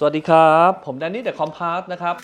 สวัสดีครับ ผมแดนนี่เดอะคอมพาสนะครับ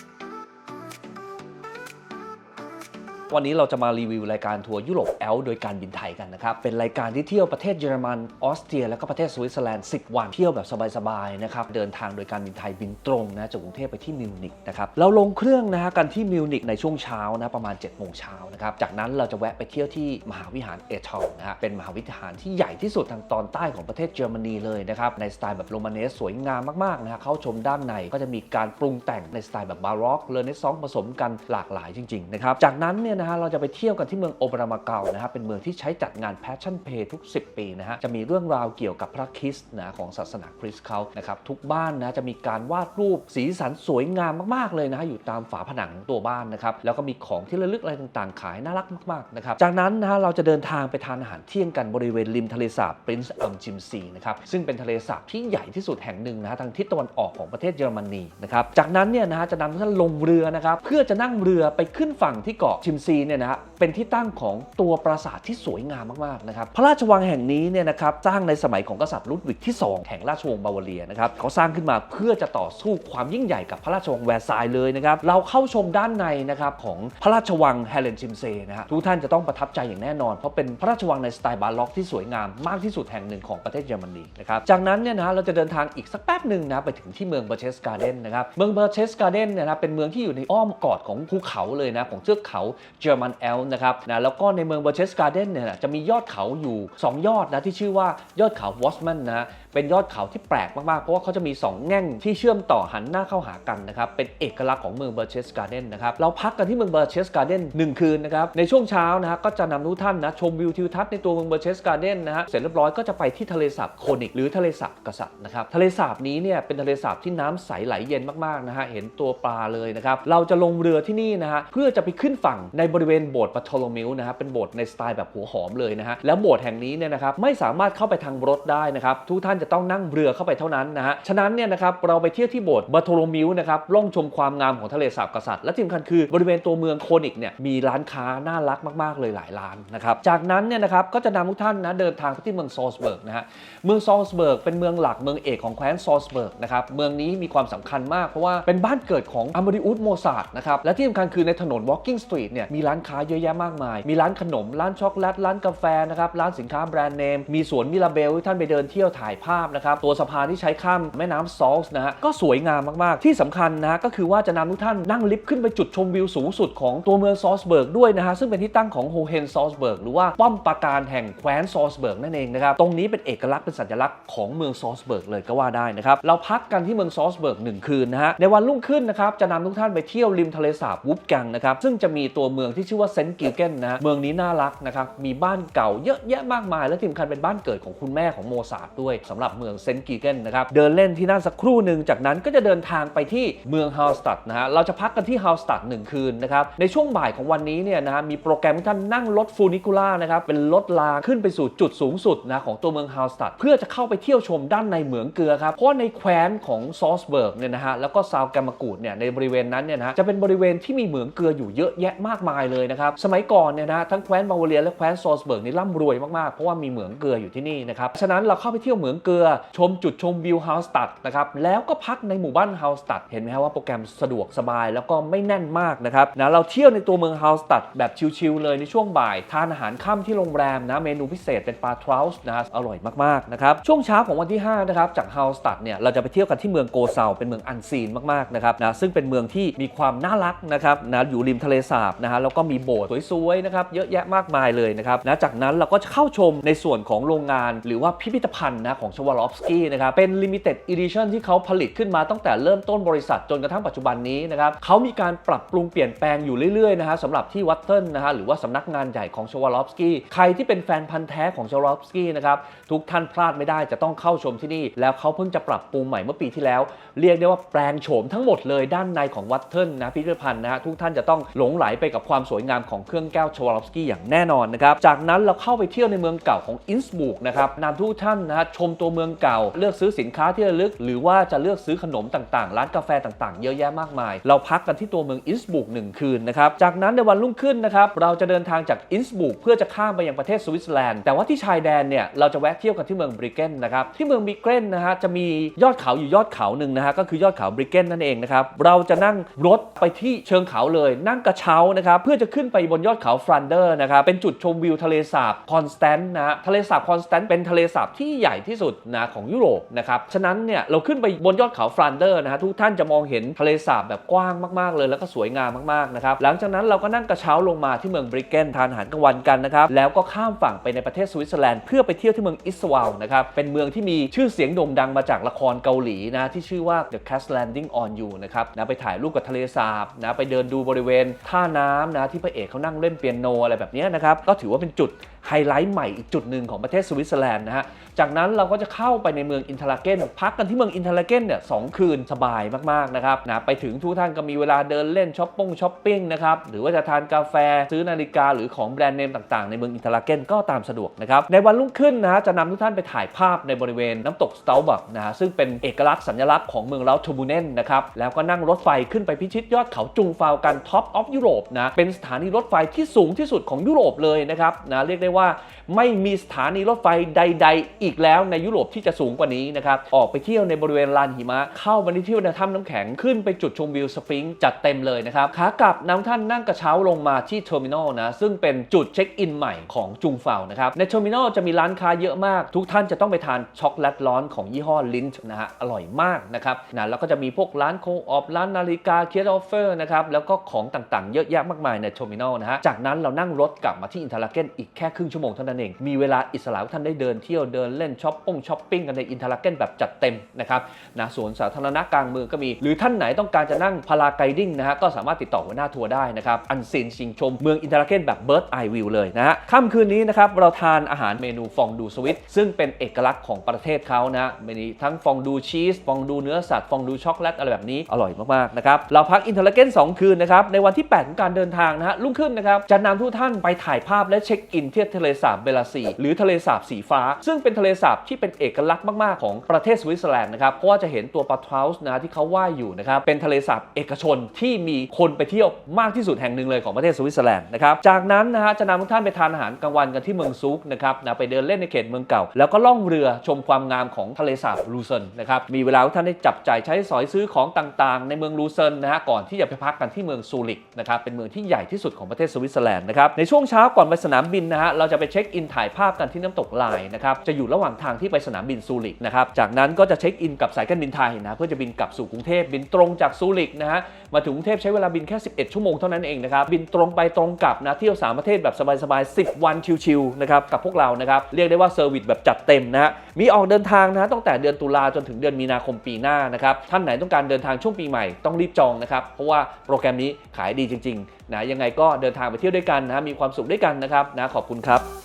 วันนี้เราจะมารีวิวรายการทัวร์ยุโรปแอลโดยการบินไทยกันนะครับ เป็นรายการที่เที่ยวประเทศเยอรมัน ออสเตรีย แล้วก็ประเทศสวิตเซอร์แลนด์ 10 วันเที่ยวแบบสบายๆนะครับ เดินทางโดยการบินไทยบินตรงนะจากกรุงเทพไปที่มิวนิกนะครับ เราลงเครื่องนะฮะกันที่มิวนิกในช่วงเช้านะประมาณ7โมงเช้านะครับ จากนั้นเราจะแวะไปเที่ยวที่มหาวิหารเอทอลนะฮะ เป็นมหาวิหารที่ใหญ่ที่สุดทางตอนใต้ของประเทศเยอรมนีเลยนะครับ ในสไตล์แบบโรมาเนสสวยงามมากๆนะฮะเข้าชมด้านในก็จะมีการปรุงแต่งในสไตล์แบบบาร็อกเลเนซองผสมกันหลากหลายจริงๆนะครับจากนั้นเนี่ยนะฮะเราจะไปเที่ยวกันที่เมืองโอเปรามาเกานะฮะเป็นเมืองที่ใช้จัดงาน Passion Play ทุก 10 ปีนะฮะจะมีเรื่องราวเกี่ยวกับพระคริสต์นะของศาสนาคริสต์เขานะครับทุกบ้านนะจะมีการวาดรูปสีสันสวยงามมากๆเลยนะฮะอยู่ตามฝาผนังของตัวบ้านนะครับแล้วก็มีของที่ระลึกอะไรต่างๆ ขายน่ารักมากๆนะครับจากนั้นนะฮะเราจะเดินทางไปทานอาหารเที่ยงกันบริเวณริมทะเลสาบปรินซ์อัมจิมซีนะครับซึ่งเป็นทะเลสาบที่ใหญ่ที่สุดแห่งหนึ่งนะฮะทางทิศตะวันออกของประเทศเยอรมนีนะครับจากนั้นเนี่ยนะฮะจะนำท่านลงเรือนะครับเพื่อจะนั่งเรือไปขึ้นฝั่งที่เกาะชิมซีเนี่ยนะฮะเป็นที่ตั้งของตัวปราสาทที่สวยงามมากๆนะครับพระราชวังแห่งนี้เนี่ยนะครับสร้างในสมัยของกษัตริย์ลุดวิกที่ 2 แห่งราชวงศ์บาวาเรียนะครับเขาสร้างขึ้นมาเพื่อจะต่อสู้ความยิ่งใหญ่กับพระราชวังแวร์ซายน์เลยนะครับเราเข้าชมด้านในนะครับของพระราชวังแฮเลนชิมเซนะฮะทุกท่านจะต้องประทับใจอย่างแน่นอน เพราะเป็นพระราชวังในสไตล์บาร็อกที่สวยงามมากที่สุดแห่งหนึ่งของประเทศเยอรมนีนะครับจากนั้นเนี่ยนะฮะเราจะเดินทางอีกสักแป๊บหนึ่งนะไปถึงที่เมืองเบอร์เชสการ์เดนนะครับเมืองเบอร์เชสการ์เดนเนี่ยนะเป็นเมืองที่อยู่ในอ้อมกอดของภูเขาเลยนะของเทือกเขาเจอรมันแอลนะครับนะแล้วก็ในเมืองเบอร์เชสการ์เดนเนี่ยจะมียอดเขาอยู่ 2 ยอดนะที่ชื่อว่ายอดเขาวอสมันนะ เป็นยอดเขาที่แปลกมากๆ เพราะว่าเขาจะมี 2 แง่งที่เชื่อมต่อหันหน้าเข้าหากันนะครับ เป็นเอกลักษณ์ของเมืองเบอร์เชสการ์เดนนะครับ เราพักกันที่เมืองเบอร์เชสการ์เดนหนึ่งคืนนะครับ ในช่วงเช้านะฮะก็จะนำทุกท่านนะชมวิวทิวทัศน์ในตัวเมืองเบอร์เชสการ์เดนนะฮะ เสร็จเรียบร้อยก็จะไปที่ทะเลสาบโคนิกหรือทะเลสาบกษัตริย์นะครับ ทะเลสาบนี้เนี่ยเป็นทะเลสาบที่น้ำใสไหลเย็นมากๆนะฮะ เห็นตัวปลาเลยนะครับ เราจะลงเรือที่นี่นะฮะเพื่อจะไปขึ้นฝั่งในบริเวณโบสถ์ปาโทโลมิวนะฮะ เป็นโบสถ์ในสไตล์แบบหัวหอมเลยนะฮะ แล้วโบสถ์แห่งนี้เนี่ยนะครับไม่สามารถเข้าไปทางรถได้นะครับทุกท่านจะต้องนั่งเรือเข้าไปเท่านั้นนะฮะ ฉะนั้นเนี่ยนะครับเราไปเที่ยวที่โบสถ์บาโทโลมิวนะครับล่องชมความงามของทะเลสาบกษัตริย์ และที่สำคัญคือบริเวณตัวเมืองโคนิกเนี่ยมีร้านค้าน่ารักมากๆเลยหลายร้านนะครับจากนั้นเนี่ยนะครับก็จะนำทุกท่านนะเดินทางไปที่เมืองซอลสเบิร์กนะฮะเมืองซอลสเบิร์กเป็นเมืองหลักเมืองเอกของแคว้นซอลสเบิร์กนะครับเมืองนี้มีความสำคัญมากเพราะว่าเป็นบ้านเกิดของอามาริอุสโมซาร์ทนะครับและที่สำคัญคือในถนน Walking Street เนี่ยมีร้านค้าเยอะแยะมากมาย มีร้านขนมร้านช็อกโกแลตร้านกาแฟนะครับร้านสินค้าแบรนด์เนมมีสวนมิลาเบลที่ท่านไปเดินเที่ยวถ่ายภาพนะครับ ตัวสะพานที่ใช้ข้ามแม่น้ำซอลส์นะฮะก็สวยงามมากๆ ที่สำคัญนะฮะก็คือว่าจะนำทุกท่านนั่งลิฟต์ขึ้นไปจุดชมวิวสูงสุดของตัวเมืองซอลสเบิร์กด้วยนะฮะซึ่งเป็นที่ตั้งของโฮเฮนซอลสเบิร์กหรือว่าป้อมปราการแห่งแคว้นซอลสเบิร์กนั่นเองนะครับตรงนี้เป็นเอกลักษณ์เป็นสัญลักษณ์ของเมืองซอลสเบิร์กเลยก็ว่าได้นะครับเราพักกันที่เมืองซอลสเบิร์กหนึ่งคืนนะฮะในวันรุ่งขึ้นนะครับจะนำทุกท่านไปเที่ยวริมทะเลสาบวูฟกังนะครับซึ่งจะมีตัวเมืองที่ชื่อว่าเซนต์กิลเกนนะเมืองนี้น่ารักนะครับมีบ้านเก่าเยอะแยะมากมาย และที่สำคัญเป็นบ้านเกิดของคุณแม่ของโมซาร์ทด้วยสำหรับเมืองเซนต์กิเกนนะครับเดินเล่นที่นั่นสักครู่หนึ่งจากนั้นก็จะเดินทางไปที่เมืองฮาวสตัดนะฮะเราจะพักกันที่ฮาวสตัดหนึ่งคืนนะครับในช่วงบ่ายของวันนี้เนี่ยนะฮะมีโปรแกรมท่านนั่งรถฟูนิคูล่านะครับเป็นรถลาขึ้นไปสู่จุดสูงสุดนะของตัวเมืองฮาวสตัดเพื่อจะเข้าไปเที่ยวชมด้านในเหมืองเกลือครับเพราะในแคว้นของซอสเบิร์กเนี่ยนะฮะแล้วก็ซาวแกมมากูดเนี่ยในบริเวณนั้นเนี่ยนะฮะจะเป็นบริเวณที่มีเหมืองเกลืออยู่เยอะแยะมากมายเลยนะครับสมัยก่อนเนี่ยนะทั้งแคว้นบาวาเรียและแคว้นซอสเบิร์กนี่ร่ำรวยมากๆเพราะว่ามีเหมืองเกลืออยู่ที่นี่นะครับฉะนั้นเราเข้าไปเที่ยวเหมืองเกลือ ชมจุดชมวิวเฮาวสตัดนะครับแล้วก็พักในหมู่บ้านเฮาวสตัดเห็นไหมครับว่าโปรแกรมสะดวกสบายแล้วก็ไม่แน่นมากนะครับนะเราเที่ยวในตัวเมืองเฮาวสตัดแบบชิลๆเลยในช่วงบ่าย ทานอาหารค่ำที่โรงแรมนะเมนูพิเศษเป็นปลาทรัลส์นะอร่อยมากๆนะครับช่วงเช้าของวันที่5นะครับจากเฮาวสตัดเนี่ยเราจะไปเที่ยวกันที่เมืองโกเซาเป็นเมืองอันซีนมากๆนะครับนะซึ่งเป็นเมืองที่มีความน่ารักนะครับนะอยู่ริมทะเลสาบนะฮะแล้วก็มีโบสถ์สวยๆนะครับเยอะแยะมากมายเลยนะครับนะจากนั้นเราก็จะเข้าชมในส่วนของโรงงานหรือว่าพิพิธภัณฑ์นะของชวารอฟสกี้นะครับ เป็น limited edition ที่เขาผลิตขึ้นมาตั้งแต่เริ่มต้นบริษัทจนกระทั่งปัจจุบันนี้นะครับเขามีการปรับปรุงเปลี่ยนแปลงอยู่เรื่อยๆนะฮะสำหรับที่วัตเทิลนะฮะหรือว่าสำนักงานใหญ่ของชวารอฟสกี้ใครที่เป็นแฟนพันธ์แท้ของชวารอฟสกี้นะครับทุกท่านพลาดไม่ได้จะต้องเข้าชมที่นี่ แล้วเขาเพิ่งจะปรับปรุงใหม่เมื่อปีที่แล้ว เรียกได้ว่าแปลงโฉมทั้งหมดเลยด้านในของวัตเทิลนะพิพิธภัณฑ์นะฮะทุกท่านจะต้องหลงไหลไปกับความสวยงามของเครื่องแก้วชวารอฟสกี้อย่างแน่นอนนะครับจากนั้นเราเข้าไปเที่ยวในเมืองเก่าของอินสบุกนะครับนำทุกท่านนะฮะชมตัวตัวเมืองเก่า เลือกซื้อสินค้าที่ระลึก หรือว่าจะเลือกซื้อขนมต่างๆ ร้านกาแฟต่างๆ เยอะแยะมากมาย เราพักกันที่ตัวเมืองอินสบุกหนึ่งคืนนะครับ จากนั้นในวันรุ่งขึ้นนะครับ เราจะเดินทางจากอินสบุกเพื่อจะข้ามไปยังประเทศสวิตเซอร์แลนด์ แต่ว่าที่ชายแดนเนี่ย เราจะแวะเที่ยวกันที่เมืองบริเกนนะครับ ที่เมืองบริเกนนะฮะ จะมียอดเขาอยู่ยอดเขาหนึ่งนะฮะ ก็คือยอดเขาบริเกนนั่นเองนะครับ เราจะนั่งรถไปที่เชิงเขาเลย นั่งกระเช้านะครับ เพื่อจะขึ้นไปบนยอดเขาฟรันเดอร์นะครับ เป็นจุดชมวิวทะเลสาบคอนสแตนต์นะฮะ ทะเลสาบคอนสแตนต์เป็นทะเลสาบที่ใหญ่ที่สุดนะของยุโรปนะครับ ฉะนั้นเนี่ยเราขึ้นไปบนยอดเขาฟรันเดอร์นะฮะทุกท่านจะมองเห็นทะเลสาบแบบกว้างมากๆ เลยแล้วก็สวยงามมากๆนะครับ หลังจากนั้นเราก็นั่งกระเช้าลงมาที่เมืองบริเกนทานอาหารกลางวันกันนะครับ แล้วก็ข้ามฝั่งไปในประเทศสวิตเซอร์แลนด์เพื่อไปเที่ยวที่เมืองอิสวาลนะครับ เป็นเมืองที่มีชื่อเสียงโด่งดังมาจากละครเกาหลีนะที่ชื่อว่า The Cast Landing on You นะครับนะไปถ่ายรูปกับทะเลสาบนะไปเดินดูบริเวณท่าน้ำนะที่พระเอกเขานั่งเล่นเปียโนอะไรแบบนี้นะครับก็ถือว่าเป็นจุด ไฮไลท์ใหม่อีกจุดหนึ่งของประเทศสวิตเซอร์แลนด์นะฮะ จากนั้นเราก็จะเข้าไปในเมืองอินเทอร์ลาเกนพักกันที่เมืองอินเทอร์ลาเกนเนี่ยสองคืนสบายมากๆนะครับนะไปถึงทุกท่านก็มีเวลาเดินเล่นช้อปปิ้งช้อปปิ้งนะครับหรือว่าจะทานกาแฟซื้อนาฬิกาหรือของแบรนด์เนมต่างๆ ในเมืองอินเทอร์ลาเกนก็ตามสะดวกนะครับในวันรุ่งขึ้นนะฮะจะนำทุกท่านไปถ่ายภาพในบริเวณน้ำตกสตาลบักนะฮะซึ่งเป็นเอกลักษณ์สัญลักษณ์ของเมืองเลาทูบูเนนนะครับแล้วก็นั่งรถไฟขึ้นไปพิชิตยอดเขาจุงฟาวกันท็อปออฟยุโรปนะเป็นสถานีรถไฟที่สูงที่สุดของยุโรปเลยนะครับนะเรียกได้ว่าไม่มีสถานีรถไฟใด ๆ อีกแล้วในยุโรปที่จะสูงกว่านี้นะครับ ออกไปเที่ยวในบริเวณลานหิมะ เข้ามาที่เที่ยวในถ้ำน้ำแข็งขึ้นไปจุดชมวิวสฟิงจัดเต็มเลยนะครับ ขากลับนำท่านนั่งกระเช้าลงมาที่เทอร์มินอลนะ ซึ่งเป็นจุดเช็คอินใหม่ของจุงเฟานะครับ ในเทอร์มินอลจะมีร้านค้าเยอะมาก ทุกท่านจะต้องไปทานช็อกโกแลตร้อนของยี่ห้อลินช์นะฮะ อร่อยมากนะครับนะแล้วก็จะมีพวกร้านโคออฟร้านนาฬิกาเคียร์ออฟเฟอร์นะครับ แล้วก็ของต่างๆ เยอะแยะมากมายในเทอร์มินอลนะฮะ จากนั้นเรานั่งรถกลับมาที่อินทอร์ลาเกนอีกแค่ครึ่งชั่วโมงเท่านั้นเอง มีเวลาอิสระท่านได้เดินเที่ยวเดินเล่นช้อปปิ้งช้อปปิ้งกันในอินเทอร์ลาเกนแบบจัดเต็มนะครับนะสวนสาธารณะกลางเมืองก็มี หรือท่านไหนต้องการจะนั่งพาราไกดิ้งนะฮะก็สามารถติดต่อหัวหน้าทัวร์ได้นะครับอันซีนชิงชมเมืองอินเทอร์ลาเกนแบบเบิร์ดไอวิวเลยนะฮะค่ำคืนนี้นะครับเราทานอาหารเมนูฟองดูสวิตซึ่งเป็นเอกลักษณ์ของประเทศเขานะมีทั้งฟองดูชีสฟองดูเนื้อสัตว์ฟองดูช็อกโกแลตอะไรแบบนี้อร่อยมากๆนะครับเราพักอินทราเกน2คืนนะครับในวันที่ 8 ของการเดินทางนะฮะรุ่งขึ้นนะครับจะนำทุกท่านไปถ่ายภาพและเช็คอินที่ทะเลสาบเบลาซีหรือทะเลสาบสีฟ้า ซึ่งเป็นทะเลสาบที่เป็นเอกลักษณ์มาก ๆ ของประเทศสวิตเซอร์แลนด์นะครับเพราะว่าจะเห็นตัวปลาทราวส์นะที่เขาว่ายอยู่นะครับเป็นทะเลสาบเอกชนที่มีคนไปเที่ยวมากที่สุดแห่งหนึ่งเลยของประเทศสวิตเซอร์แลนด์นะครับจากนั้นนะฮะจะนำทุกท่านไปทานอาหารกลางวันกันที่เมืองซุกนะครับนะไปเดินเล่นในเขตเมืองเก่า แล้วก็ล่องเรือชมความงามของทะเลสาบลูเซนนะครับมีเวลาท่านได้จับจ่ายใช้สอยซื้อของต่างๆ ในเมืองลูเซนนะฮะก่อนที่จะไปพักกันที่เมืองซูริกนะครับเป็นเมืองที่ใหญ่ที่สุดของประเทศสวิตเซอร์แลนด์นะครับในช่วงเช้าก่อนไปสนามบินนะฮะเราราจะไปเช็คอินถ่ายภาพกันที่น้ำตกลายนะครับจะอยู่ระหว่างทางที่ไปสนามบินซูริกนะครับจากนั้นก็จะเช็คอินกับสายการบินไทยนะเพื่อจะบินกลับสู่กรุงเทพบินตรงจากซูริกนะฮะ มาถึงกรุงเทพใช้เวลาบินแค่ 11 ชั่วโมงเท่านั้นเองนะครับ บินตรงไปตรงกลับนะ เที่ยวสามประเทศแบบสบายๆ 10 วันชิลๆนะครับ กับพวกเรานะครับ เรียกได้ว่าเซอร์วิสแบบจัดเต็มนะฮะ มีออกเดินทางนะฮะตั้งแต่เดือนตุลาจนถึงเดือนมีนาคมปีหน้านะครับ ท่านไหนต้องการเดินทางช่วงปีใหม่ต้องรีบจองนะครับ เพราะว่าโปรแกรมนี้ขายดีจริงๆนะยังไงก็เดินทางไปเที่ยวด้วยกันนะมีความสุขด้วยกันนะครับนะขอบคุณครับ